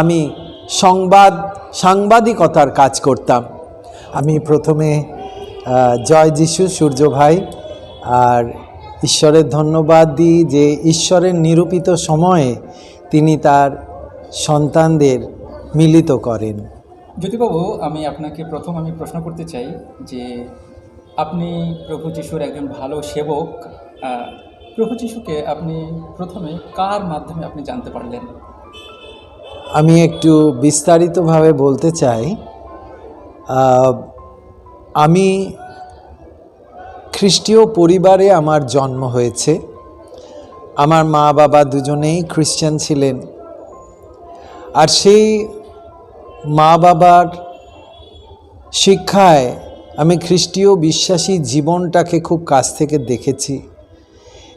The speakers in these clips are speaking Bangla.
আমি সংবাদ, সাংবাদিকতার কাজ করতাম। আমি প্রথমে জয় যিশু সূর্য ভাই আর ঈশ্বরের ধন্যবাদ দিই যে ঈশ্বরের নিরূপিত সময়ে তিনি তার সন্তানদের মিলিত করেন। জ্যোতিবাবু, আমি আপনাকে প্রথম আমি প্রশ্ন করতে চাই যে আপনি প্রভু যিশুর একজন ভালো সেবক প্রভু যিশুকে আপনি প্রথমে কার মাধ্যমে আপনি জানতে পারলেন? আমি একটু বিস্তারিতভাবে বলতে চাই আমি খ্রিস্টীয় পরিবারে আমার জন্ম হয়েছে। আমার মা বাবা দুজনেই খ্রিস্টান ছিলেন। আর সেই মা বাবার শিক্ষায় আমি খ্রিস্টীয় বিশ্বাসী জীবনটাকে খুব কাছ থেকে দেখেছি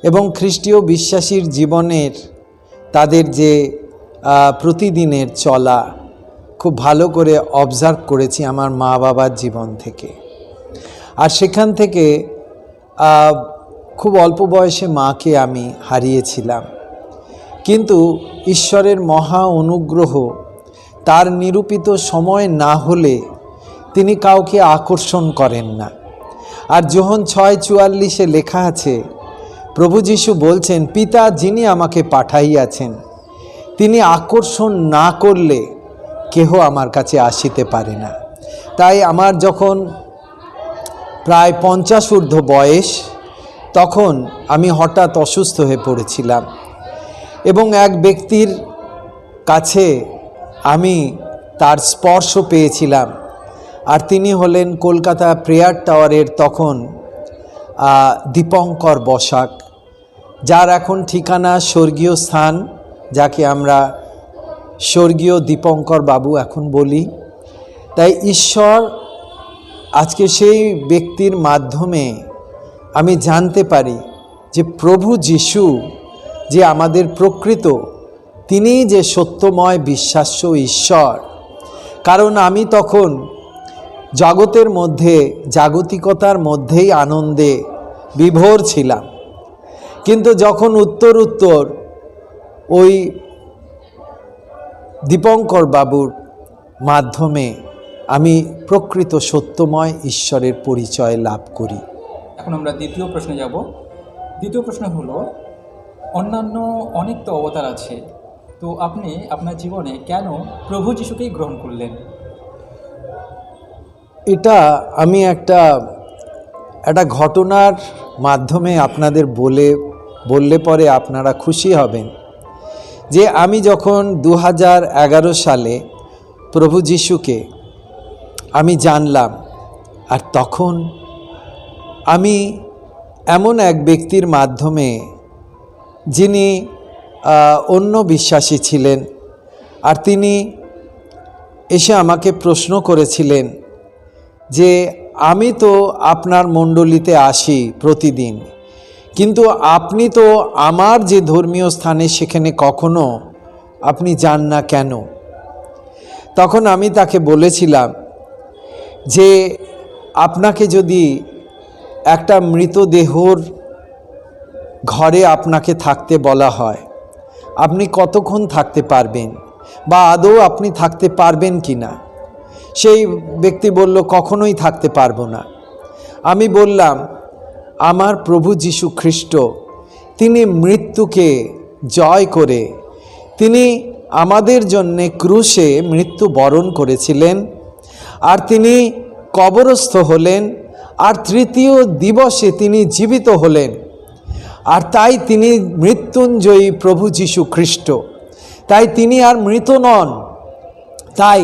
এবং খ্রিস্টীয় বিশ্বাসীর জীবনের তাদের যে প্রতিদিনের চলা খুব ভালো করে অবজার্ভ করেছি আমার মা বাবার জীবন থেকে। আর সেখান থেকে খুব অল্প বয়সে মাকে আমি হারিয়েছিলাম। কিন্তু ঈশ্বরের মহা অনুগ্রহ, তার নিরূপিত সময় না হলে তিনি কাউকে আকর্ষণ করেন না। আর যোহন ছয় চুয়াল্লিশে লেখা আছে, প্রভু যিশু বলছেন, পিতা যিনি আমাকে পাঠাইয়াছেন তিনি আকর্ষণ না করলে কেহ আমার কাছে আসিতে পারে না। তাই আমার যখন প্রায় পঞ্চাশ ঊর্ধ্ব বয়স, তখন আমি হঠাৎ অসুস্থ হয়ে পড়েছিলাম এবং এক ব্যক্তির কাছে আমি তার স্পর্শ পেয়েছিলাম আর তিনি হলেন কলকাতা প্রেয়ার টাওয়ারের তখন দীপঙ্কর বসাক, যার এখন ঠিকানা স্বর্গীয় স্থান যাকে আমরা স্বর্গীয় দীপঙ্কর বাবু এখন বলি। তাই ঈশ্বর আজকে সেই ব্যক্তির মাধ্যমে আমি জানতে পারি যে প্রভু যিশু যে আমাদের প্রকৃত তিনিই যে সত্যময় বিশ্বাস্য ঈশ্বর। কারণ আমি তখন জগতের মধ্যে, জাগতিকতার মধ্যেই আনন্দে বিভোর ছিলাম। কিন্তু যখন উত্তর উত্তর ওই দীপঙ্কর বাবুর মাধ্যমে আমি প্রকৃত সত্যময় ঈশ্বরের পরিচয় লাভ করি। এখন আমরা দ্বিতীয় প্রশ্নে যাব। দ্বিতীয় প্রশ্ন হলো অন্যান্য অনেক তো অবতার আছে তো আপনি আপনার জীবনে কেন প্রভু যিশুকেই গ্রহণ করলেন? এটা আমি একটা একটা ঘটনার মাধ্যমে আপনাদের বলে বললে পরে আপনারা খুশি হবেন। যে আমি যখন দু সালে প্রভু যিশুকে আমি জানলাম, আর তখন আমি এমন এক ব্যক্তির মাধ্যমে যিনি অন্য বিশ্বাসী ছিলেন, আর তিনি এসে আমাকে প্রশ্ন করেছিলেন যে, আমি তো আপনার মণ্ডলীতে আসি প্রতিদিন। কিন্তু আপনি তো আমার যে ধর্মীয় স্থানে সেখানে কখনো আপনি যান না কেন? তখন আমি তাকে বলেছিলাম যে আপনাকে যদি একটা মৃতদেহর ঘরে আপনাকে থাকতে বলা হয়, আপনি কতক্ষণ থাকতে পারবেন বা আদৌ আপনি থাকতে পারবেন কি না? সেই ব্যক্তি বলল, কখনোই থাকতে পারব না। আমি বললাম আমার প্রভু যীশু খ্রিস্ট তিনি মৃত্যুকে জয় করে, তিনি আমাদের জন্যে ক্রুশে মৃত্যু বরণ করেছিলেন, আর তিনি কবরস্থ হলেন, আর তৃতীয় দিবসে তিনি জীবিত হলেন, আর তাই তিনি মৃত্যুঞ্জয়ী প্রভু যীশু খ্রিস্ট তাই তিনি আর মৃত নন। তাই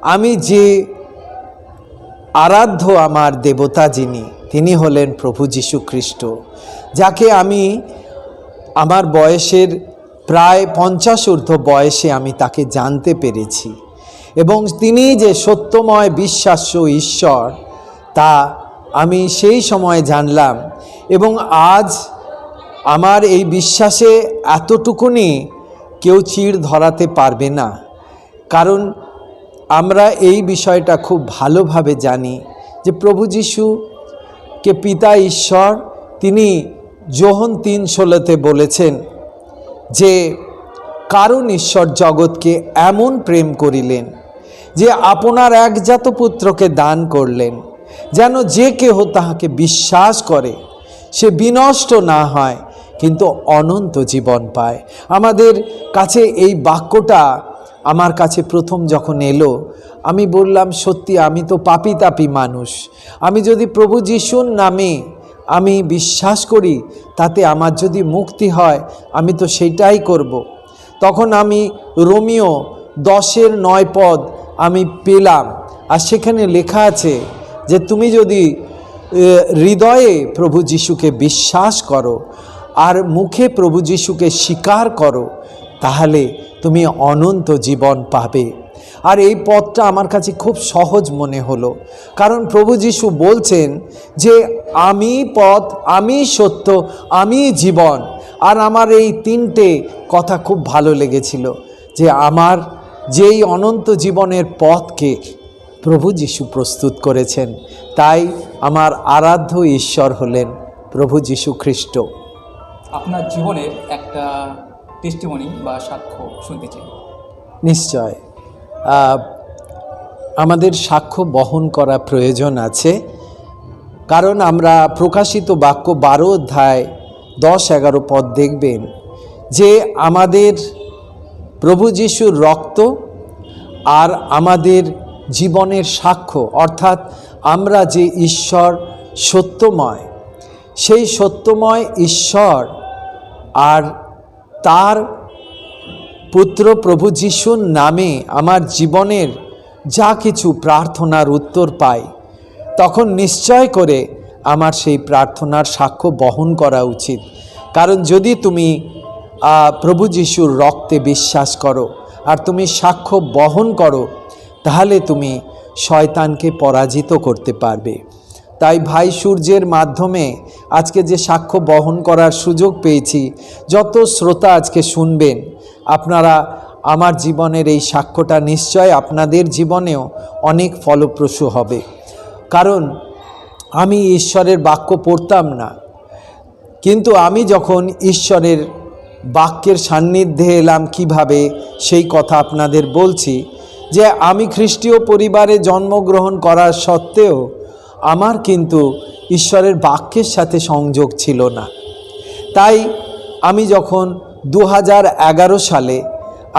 আমি যে আরাধ্য আমার দেবতা যিনি তিনি হলেন প্রভু যীশু খ্রিস্ট, যাকে আমি আমার বয়সের প্রায় পঞ্চাশ ঊর্ধ্ব বয়সে আমি তাকে জানতে পেরেছি এবং তিনি যে সত্যময় বিশ্বাস্য ঈশ্বর, তা আমি সেই সময় জানলাম এবং আজ আমার এই বিশ্বাসে এতটুকুনি কেউ চিড় ধরাতে পারবে না। কারণ আমরা এই বিষয়টা খুব ভালোভাবে জানি যে প্রভু যিশুকে পিতা ঈশ্বর, তিনি যোহন তিন ষোলোতে বলেছেন যে, কারণ ঈশ্বর জগৎকে এমন প্রেম করিলেন যে আপনার একজাত পুত্রকে দান করলেন, যেন যে কেহ তাহাকে বিশ্বাস করে, সে বিনষ্ট না হয়, কিন্তু অনন্ত জীবন পায়। আমাদের কাছে এই বাক্যটা আমার কাছে প্রথম যখন এলো, আমি বললাম, সত্যি, আমি তো পাপি তাপি মানুষ আমি যদি প্রভু যিশুর নামে আমি বিশ্বাস করি, তাতে আমার যদি মুক্তি হয়, আমি তো সেটাই করব। তখন আমি রোমিও দশের নয় পদ আমি পেলাম আর সেখানে লেখা আছে যে, তুমি যদি হৃদয়ে প্রভু যিশুকে বিশ্বাস করো, আর মুখে প্রভু যিশুকে স্বীকার করো, তাহলে তুমি অনন্ত জীবন পাবে। আর এই পথটা আমার কাছে খুব সহজ মনে হলো। কারণ প্রভু যিশু বলছেন যে, আমি পথ, আমি সত্য, আমি জীবন। আর আমার এই তিনটে কথা খুব ভালো লেগেছিল, যে আমার যেই অনন্ত জীবনের পথকে প্রভু যিশু প্রস্তুত করেছেন, তাই আমার আরাধ্য ঈশ্বর হলেন প্রভু যিশু খ্রিস্ট আপনার জীবনের একটা টেস্টিমনি বা সাক্ষ্য শুনতে চাই। নিশ্চয়। আমাদের সাক্ষ্য বহন করা প্রয়োজন আছে। কারণ আমরা প্রকাশিত বাক্য বারো অধ্যায় দশ এগারো পদ দেখবেন যে আমাদের প্রভু যিশুর রক্ত আর আমাদের জীবনের সাক্ষ্য, অর্থাৎ আমরা যে ঈশ্বর সত্যময়, সেই সত্যময় ঈশ্বর আর তার পুত্র প্রভু যিশুর নামে আমার জীবনের যা কিছু প্রার্থনার উত্তর পাই তখন নিশ্চয় করে আমার সেই প্রার্থনার সাক্ষ্য বহন করা উচিত। কারণ যদি তুমি প্রভু যিশুর রক্তে বিশ্বাস করো আর তুমি সাক্ষ্য বহন করো, তাহলে তুমি শয়তানকে পরাজিত করতে পারবে। তাই ভাই সূর্যের মাধ্যমে আজকে যে সাক্ষ্য বহন করার সুযোগ পেয়েছি, যত শ্রোতা আজকে শুনবেন, আপনারা আমার জীবনের এই সাক্ষ্যটা নিশ্চয় আপনাদের জীবনেও অনেক ফলপ্রসূ হবে। কারণ আমি ঈশ্বরের বাক্য পড়তাম না, কিন্তু আমি যখন ঈশ্বরের বাক্যের সান্নিধ্যে এলাম কীভাবে, সেই কথা আপনাদের বলছি যে আমি খ্রিস্টীয় পরিবারে জন্মগ্রহণ করার সত্ত্বেও আমার কিন্তু ঈশ্বরের বাক্যের সাথে সংযোগ ছিল না। তাই আমি যখন দু হাজার এগারো সালে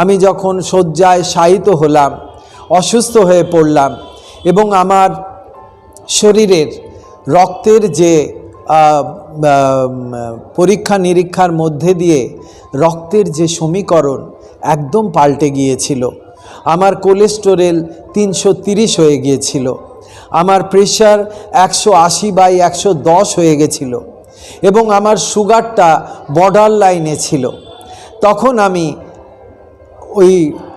আমি যখন শয্যায় শায়িত হলাম, অসুস্থ হয়ে পড়লাম এবং আমার শরীরের রক্তের যে পরীক্ষা নিরীক্ষার মধ্যে দিয়ে রক্তের যে সমীকরণ একদম পাল্টে গিয়েছিল। আমার কোলেস্টোরেল তিনশো হয়ে গিয়েছিল। আমার প্রেশার একশো আশি বাই একশো দশ হয়ে গেছিল এবং আমার সুগারটা বর্ডার লাইনে ছিল। তখন আমি ওই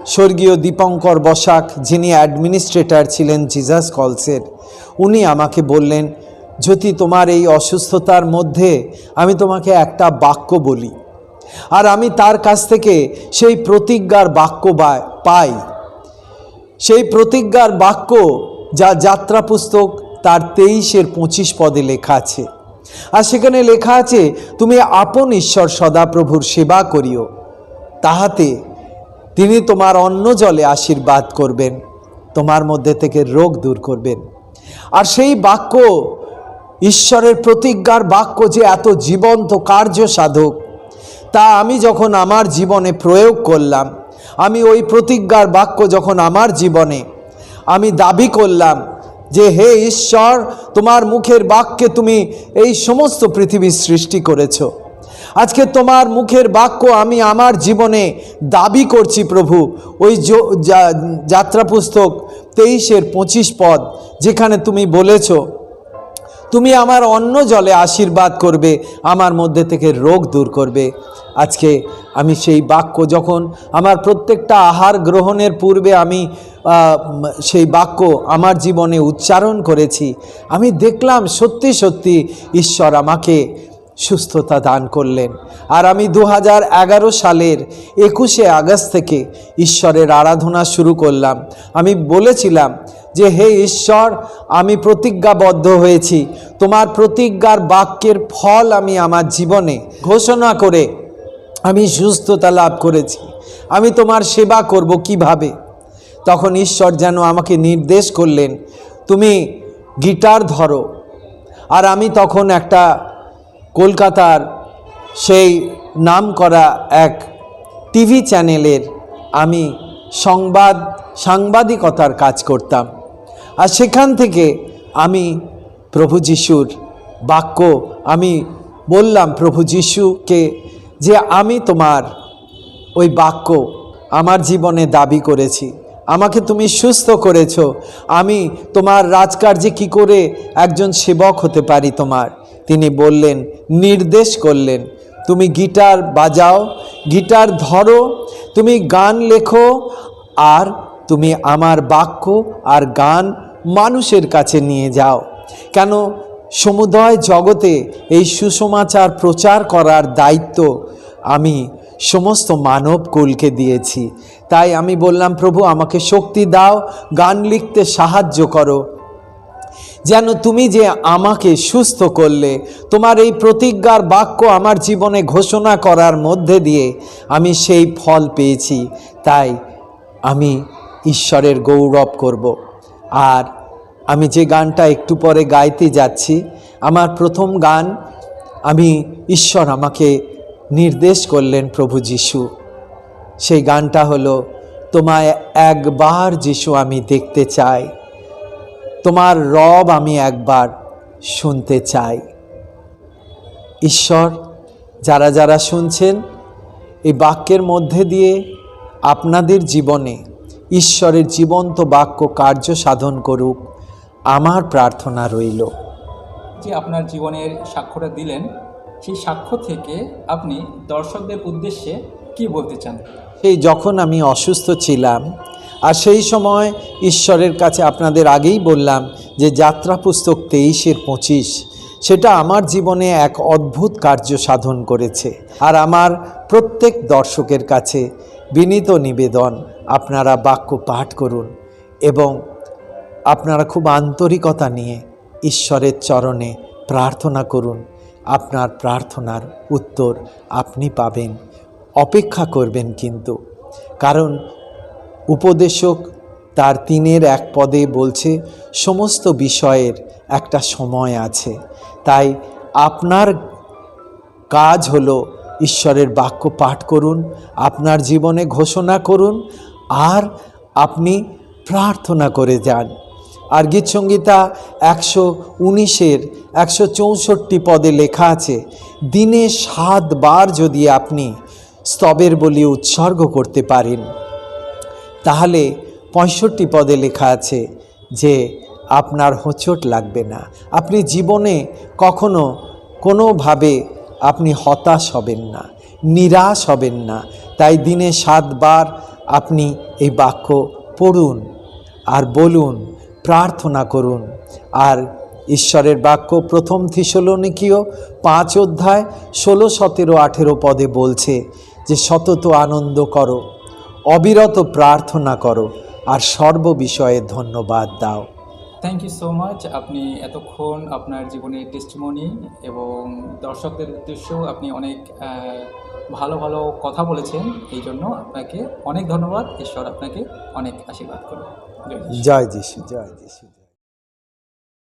স্বর্গীয় দীপঙ্কর বসাক, যিনি অ্যাডমিনিস্ট্রেটর ছিলেন জিজাস কলসের উনি আমাকে বললেন যদি তোমার এই অসুস্থতার মধ্যে আমি তোমাকে একটা বাক্য বলি। আর আমি তার কাছ থেকে সেই প্রতিজ্ঞার বাক্য পাই। সেই প্রতিজ্ঞার বাক্য যা যাত্রা পুস্তক তার তেইশের পঁচিশ পদে লেখা আছে। আর সেখানে লেখা আছে, তুমি আপন ঈশ্বর সদাপ্রভুর সেবা করিও। তাহাতে তিনি তোমার অন্ন জলে আশীর্বাদ করবেন, তোমার মধ্যে থেকে রোগ দূর করবেন। আর সেই বাক্য, ঈশ্বরের প্রতিজ্ঞার বাক্য যে এত জীবন্ত কার্য সাধক, তা আমি যখন আমার জীবনে প্রয়োগ করলাম, আমি ওই প্রতিজ্ঞার বাক্য যখন আমার জীবনে আমি দাবি করলাম যে হে ঈশ্বর, তোমার মুখের বাক্যে তুমি এই সমস্ত পৃথিবীর সৃষ্টি করেছ। আজকে তোমার মুখের বাক্য আমি আমার জীবনে দাবি করছি প্রভু, ওই যাত্রা পুস্তক তেইশের পঁচিশ পদ, যেখানে তুমি বলেছ তুমি আমার অন্য জলে আশীর্বাদ করবে, আমার মধ্যে থেকে রোগ দূর করবে। আজকে আমি সেই বাক্য যখন আমার প্রত্যেকটা আহার গ্রহণের পূর্বে আমি সেই বাক্য আমার জীবনে উচ্চারণ করেছি, আমি দেখলাম সত্যি সত্যি ঈশ্বর আমাকে সুস্থতা দান করলেন। আর আমি দু হাজার এগারো সালের একুশে আগস্ট থেকে ঈশ্বরের আরাধনা শুরু করলাম। আমি বলেছিলাম যে, হে ঈশ্বর, আমি প্রতিজ্ঞাবদ্ধ হয়েছি। তোমার প্রতিজ্ঞার বাক্যের ফল আমি আমার জীবনে ঘোষণা করে আমি সুস্থতা লাভ করেছি। আমি তোমার সেবা করব কীভাবে? তখন ঈশ্বর যেন আমাকে নির্দেশ করলেন, তুমি গিটার ধরো। আর আমি তখন একটা কলকাতার সেই নামকরা এক টিভি চ্যানেলের আমি সংবাদ, সাংবাদিকতার কাজ করতাম। আর সেখান থেকে আমি প্রভু যিশুর বাক্য আমি বললাম প্রভু যিশুকে যে আমি তোমার ওই বাক্য আমার জীবনে দাবি করেছি। আমাকে তুমি সুস্থ করেছ। আমি তোমার রাজকার্যে কি করে একজন সেবক হতে পারি তোমার? তিনি বললেন, নির্দেশ করলেন, তুমি গিটার বাজাও, গিটার ধরো, তুমি গান লেখো, আর তুমি আমার বাক্য আর গান মানুষের কাছে নিয়ে যাও। কেন? সমুদয় জগতে এই সুসমাচার প্রচার করার দায়িত্ব আমি সমস্ত মানব কুলকে দিয়েছি। তাই আমি বললাম, প্রভু, আমাকে শক্তি দাও, গান লিখতে সাহায্য করো। যেন তুমি যে আমাকে সুস্থ করলে, তোমার এই প্রতিজ্ঞার বাক্য আমার জীবনে ঘোষণা করার মধ্যে দিয়ে আমি সেই ফল পেয়েছি। তাই আমি ঈশ্বরের গৌরব করব। আর আমি যে গানটা একটু পরে গাইতে যাচ্ছি, আমার প্রথম গান, আমি ঈশ্বর আমাকে নির্দেশ করলেন প্রভু যিশু। সেই গানটা হলো, তোমায় একবার যিশু আমি দেখতে চাই। তোমার রব আমি একবার শুনতে চাই। ঈশ্বর যারা যারা শুনছেন এই বাক্যের মধ্যে দিয়ে আপনাদের জীবনে ঈশ্বরের জীবন্ত বাক্য কার্য সাধন করুক আমার প্রার্থনা রইল। যে আপনার জীবনের সাক্ষ্যটা দিলেন সেই সাক্ষ্য থেকে আপনি দর্শকদের উদ্দেশ্যে কি বলতে চান? সেই যখন আমি অসুস্থ ছিলাম আর সেই সময় ঈশ্বরের কাছে আপনাদের আগেই বললাম যে যাত্রা পুস্তক তেইশের পঁচিশ, সেটা আমার জীবনে এক অদ্ভুত কার্য সাধন করেছে। আর আমার প্রত্যেক দর্শকের কাছে বিনীত নিবেদন, আপনারা বাক্য পাঠ করুন এবং আপনারা খুব আন্তরিকতা নিয়ে ঈশ্বরের চরণে প্রার্থনা করুন। আপনার প্রার্থনার উত্তর আপনি পাবেন, অপেক্ষা করবেন কিন্তু। কারণ উপদেশক তার তিনের এক পদে বলছে, সমস্ত বিষয়ের একটা সময় আছে। তাই আপনার কাজ হলো ঈশ্বরের বাক্য পাঠ করুন, আপনার জীবনে ঘোষণা করুন, আর আপনি প্রার্থনা করে যান। আর গীতসঙ্গীতা একশো উনিশের একশো চৌষট্টি পদে লেখা আছে, দিনে সাতবার যদি আপনি স্তবের বলি উৎসর্গ করতে পারেন তাহলে পঁয়ষট্টি পদে লেখা আছে যে, আপনার হোঁচট লাগবে না। আপনি জীবনে কখনো কোনোভাবে আপনি হতাশ হবেন না, নিরাশ হবেন না। তাই দিনে সাতবার আপনি এই বাক্য পড়ুন আর বলুন, প্রার্থনা করুন। আর ঈশ্বরের বাক্য প্রথম থিসলনিকীয় পাঁচ অধ্যায় ষোলো, সতেরো, আঠেরো পদে বলছে যে, সতত আনন্দ করো। অবিরত প্রার্থনা করো আর সর্ববিষয়ে ধন্যবাদ দাও। থ্যাংক ইউ সো মাচ আপনি এতক্ষণ আপনার জীবনের টেস্টমনি এবং দর্শকদের উদ্দেশ্যেও আপনি অনেক ভালো ভালো কথা বলেছেন। এই জন্য আপনাকে অনেক ধন্যবাদ। ঈশ্বর আপনাকে অনেক আশীর্বাদ করুন। জয় যিশু। জয় যিশু।